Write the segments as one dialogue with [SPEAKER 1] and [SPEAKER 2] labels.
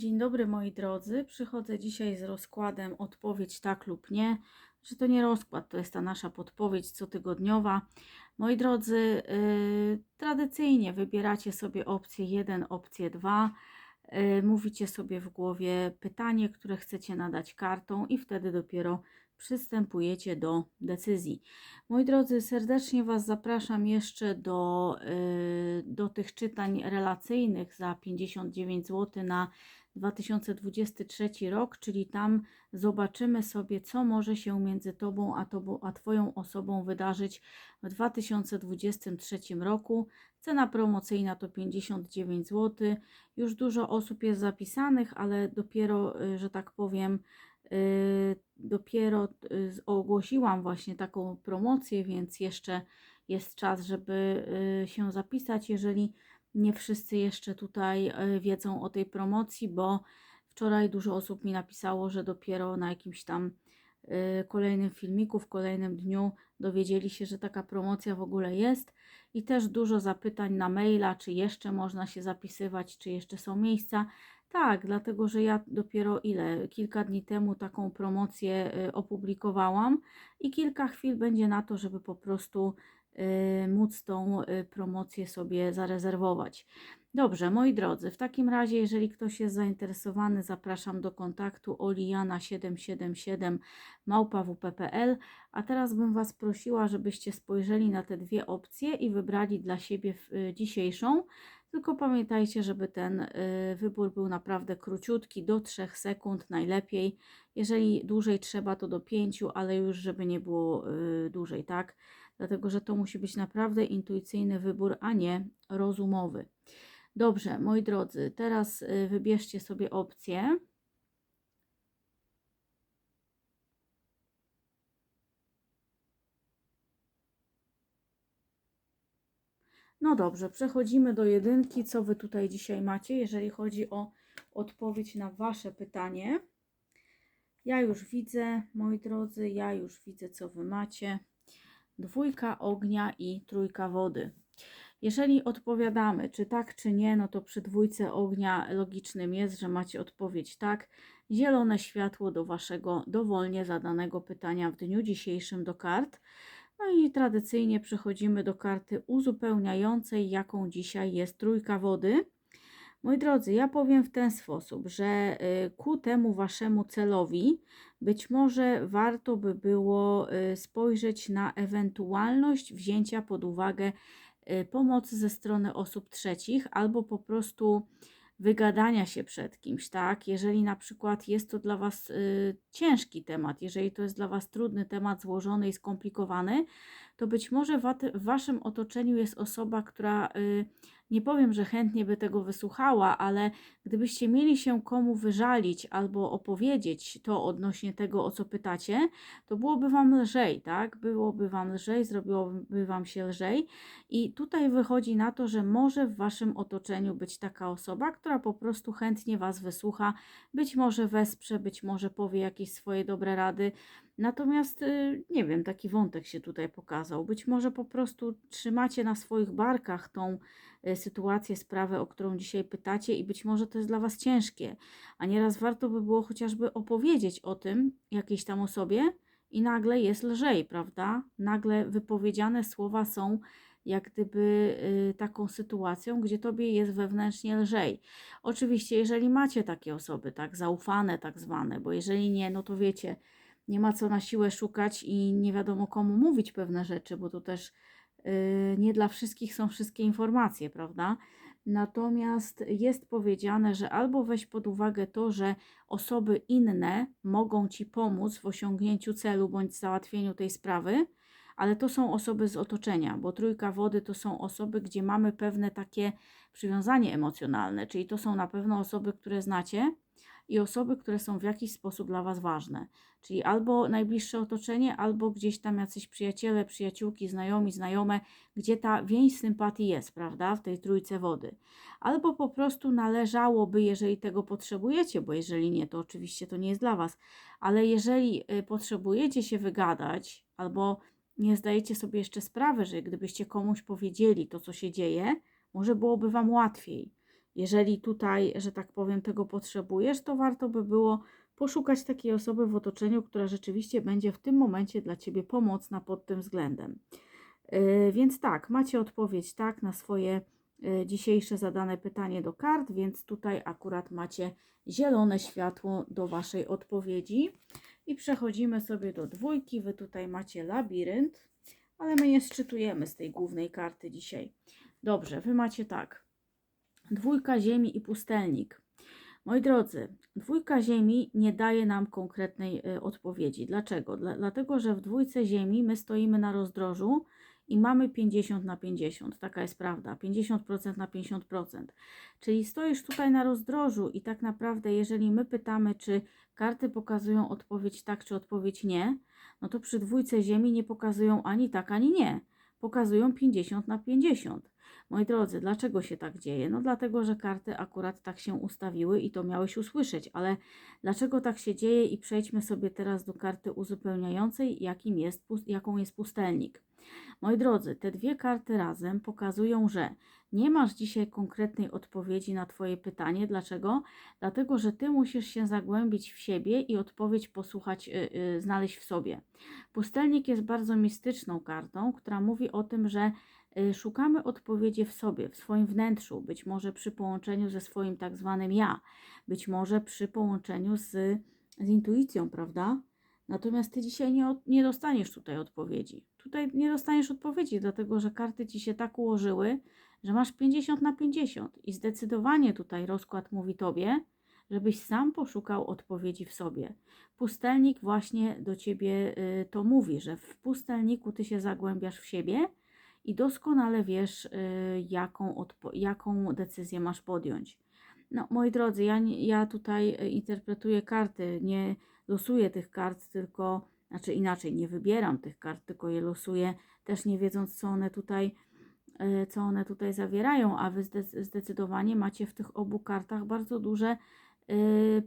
[SPEAKER 1] Dzień dobry moi drodzy. Przychodzę dzisiaj z rozkładem odpowiedź tak lub nie. Że to nie rozkład, to jest ta nasza podpowiedź cotygodniowa. Moi drodzy, yy, tradycyjnie wybieracie sobie opcję 1, opcję 2. Yy, mówicie sobie w głowie pytanie, które chcecie nadać kartą i wtedy dopiero przystępujecie do decyzji. Moi drodzy, serdecznie Was zapraszam jeszcze do, yy, do tych czytań relacyjnych za 59 zł na 2023 rok, czyli tam zobaczymy sobie, co może się między Tobą a, tobą, a Twoją osobą wydarzyć w 2023 roku. Cena promocyjna to 59 zł. Już dużo osób jest zapisanych, ale dopiero, y, że tak powiem, y, dopiero y, ogłosiłam właśnie taką promocję, więc jeszcze jest czas, żeby się zapisać. Jeżeli nie wszyscy jeszcze tutaj e, wiedzą o tej promocji, bo wczoraj dużo osób mi napisało, że dopiero na jakimś tam e, kolejnym filmiku, w kolejnym dniu dowiedzieli się, że taka promocja w ogóle jest i też dużo zapytań na maila, czy jeszcze można się zapisywać, czy jeszcze są miejsca. Tak, dlatego że ja dopiero ile? Kilka dni temu taką promocję e, opublikowałam i kilka chwil będzie na to, żeby po prostu móc tą y, promocję sobie zarezerwować. Dobrze, moi drodzy, w takim razie, jeżeli ktoś jest zainteresowany, zapraszam do kontaktu oliana777 małpawp.pl. A teraz bym Was prosiła, żebyście spojrzeli na te dwie opcje i wybrali dla siebie y, dzisiejszą. Tylko pamiętajcie, żeby ten wybór był naprawdę króciutki, do 3 sekund najlepiej. Jeżeli dłużej trzeba, to do 5, ale już żeby nie było dłużej, tak? Dlatego że to musi być naprawdę intuicyjny wybór, a nie rozumowy. Dobrze, moi drodzy, teraz y, wybierzcie sobie opcję. No dobrze, przechodzimy do jedynki. Co Wy tutaj dzisiaj macie, jeżeli chodzi o odpowiedź na Wasze pytanie? Ja już widzę, moi drodzy, ja już widzę, co Wy macie dwójka ognia i trójka wody. Jeżeli odpowiadamy, czy tak, czy nie, no to przy dwójce ognia logicznym jest, że macie odpowiedź tak. Zielone światło do waszego dowolnie zadanego pytania w dniu dzisiejszym do kart. No i tradycyjnie przechodzimy do karty uzupełniającej, jaką dzisiaj jest trójka wody. Moi drodzy, ja powiem w ten sposób, że y, ku temu waszemu celowi być może warto by było y, spojrzeć na ewentualność wzięcia pod uwagę y, pomocy ze strony osób trzecich albo po prostu wygadania się przed kimś, tak? Jeżeli na przykład jest to dla Was ciężki temat, jeżeli to jest dla Was trudny temat, złożony i skomplikowany, to być może w, Waszym otoczeniu jest osoba, która nie powiem, że chętnie by tego wysłuchała, ale gdybyście mieli się komu wyżalić albo opowiedzieć to odnośnie tego, o co pytacie, to byłoby Wam lżej, tak? Byłoby Wam lżej, zrobiłoby Wam się lżej. I tutaj wychodzi na to, że może w Waszym otoczeniu być taka osoba, która po prostu chętnie Was wysłucha, być może wesprze, być może powie jakieś swoje dobre rady. Natomiast y, nie wiem, taki wątek się tutaj pokazał. Być może po prostu trzymacie na swoich barkach tą sytuację, sprawę, o którą dzisiaj pytacie, i być może to jest dla Was ciężkie. A nieraz warto by było chociażby opowiedzieć o tym jakiejś tam osobie, i nagle jest lżej, prawda? Nagle wypowiedziane słowa są jak gdyby y, taką sytuacją, gdzie tobie jest wewnętrznie lżej. Oczywiście, jeżeli macie takie osoby, tak, zaufane, tak zwane, bo jeżeli nie, no to wiecie, nie ma co na siłę szukać i nie wiadomo komu mówić pewne rzeczy, bo to też nie dla wszystkich są wszystkie informacje, prawda? Natomiast jest powiedziane, że albo weź pod uwagę to, że osoby inne mogą ci pomóc w osiągnięciu celu bądź załatwieniu tej sprawy, ale to są osoby z otoczenia, bo trójka wody to są osoby, gdzie mamy pewne takie przywiązanie emocjonalne, czyli to są na pewno osoby, które znacie i osoby, które są w jakiś sposób dla Was ważne. Czyli albo najbliższe otoczenie, albo gdzieś tam jacyś przyjaciele, przyjaciółki, znajomi, znajome, gdzie ta więź sympatii jest, prawda, w tej trójce wody. Albo po prostu należałoby, jeżeli tego potrzebujecie, bo jeżeli nie, to oczywiście to nie jest dla Was, ale jeżeli y, potrzebujecie się wygadać, albo nie zdajecie sobie jeszcze sprawy, że gdybyście komuś powiedzieli to, co się dzieje, może byłoby Wam łatwiej. Jeżeli tutaj, że tak powiem, tego potrzebujesz, to warto by było poszukać takiej osoby w otoczeniu, która rzeczywiście będzie w tym momencie dla Ciebie pomocna pod tym względem. Yy, Więc tak, macie odpowiedź tak na swoje yy, dzisiejsze zadane pytanie do kart, więc tutaj akurat macie zielone światło do Waszej odpowiedzi. I przechodzimy sobie do dwójki. Wy tutaj macie labirynt, ale my nie szczytujemy z tej głównej karty dzisiaj. Dobrze, Wy macie tak. Dwójka ziemi i pustelnik. Moi drodzy, dwójka ziemi nie daje nam konkretnej y, odpowiedzi. Dlaczego? Dla, dlatego, że w dwójce ziemi my stoimy na rozdrożu i mamy 50 na 50. Taka jest prawda. 50% na 50%. Czyli stoisz tutaj na rozdrożu i tak naprawdę, jeżeli my pytamy, czy karty pokazują odpowiedź tak, czy odpowiedź nie, no to przy dwójce ziemi nie pokazują ani tak, ani nie. Pokazują 50 na 50. Moi drodzy, dlaczego się tak dzieje? No dlatego, że karty akurat tak się ustawiły i to miałeś usłyszeć, ale dlaczego tak się dzieje i przejdźmy sobie teraz do karty uzupełniającej, jakim jest, jaką jest pustelnik. Moi drodzy, te dwie karty razem pokazują, że nie masz dzisiaj konkretnej odpowiedzi na Twoje pytanie. Dlaczego? Dlatego, że Ty musisz się zagłębić w siebie i odpowiedź posłuchać, yy, yy, znaleźć w sobie. Pustelnik jest bardzo mistyczną kartą, która mówi o tym, że szukamy odpowiedzi w sobie, w swoim wnętrzu, być może przy połączeniu ze swoim tak zwanym ja, być może przy połączeniu z, z intuicją, prawda? Natomiast ty dzisiaj nie, nie dostaniesz tutaj odpowiedzi. Tutaj nie dostaniesz odpowiedzi, dlatego że karty ci się tak ułożyły, że masz 50 na 50 i zdecydowanie tutaj rozkład mówi tobie, żebyś sam poszukał odpowiedzi w sobie. Pustelnik właśnie do ciebie y, to mówi, że w pustelniku ty się zagłębiasz w siebie i doskonale wiesz, y, jaką, jaką decyzję masz podjąć. No, moi drodzy, ja, ja tutaj y, interpretuję karty, nie losuję tych kart, tylko, znaczy inaczej, nie wybieram tych kart, tylko je losuję, też nie wiedząc, co one tutaj, y, co one tutaj zawierają, a wy zde- zdecydowanie macie w tych obu kartach bardzo duże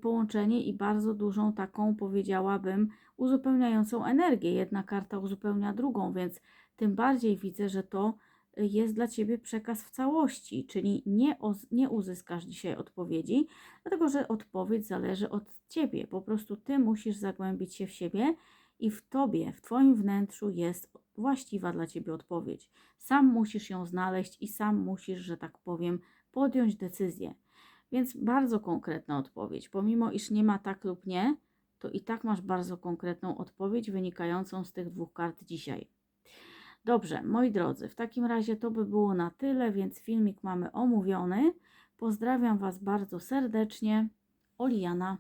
[SPEAKER 1] połączenie i bardzo dużą taką, powiedziałabym, uzupełniającą energię. Jedna karta uzupełnia drugą, więc tym bardziej widzę, że to y, jest dla Ciebie przekaz w całości, czyli nie, nie uzyskasz dzisiaj odpowiedzi, dlatego że odpowiedź zależy od Ciebie. Po prostu Ty musisz zagłębić się w siebie i w Tobie, w Twoim wnętrzu jest właściwa dla Ciebie odpowiedź. Sam musisz ją znaleźć i sam musisz, że tak powiem, podjąć decyzję. Więc bardzo konkretna odpowiedź. Pomimo iż nie ma tak lub nie, to i tak masz bardzo konkretną odpowiedź wynikającą z tych dwóch kart dzisiaj. Dobrze, moi drodzy, w takim razie to by było na tyle, więc filmik mamy omówiony. Pozdrawiam Was bardzo serdecznie. Oliana.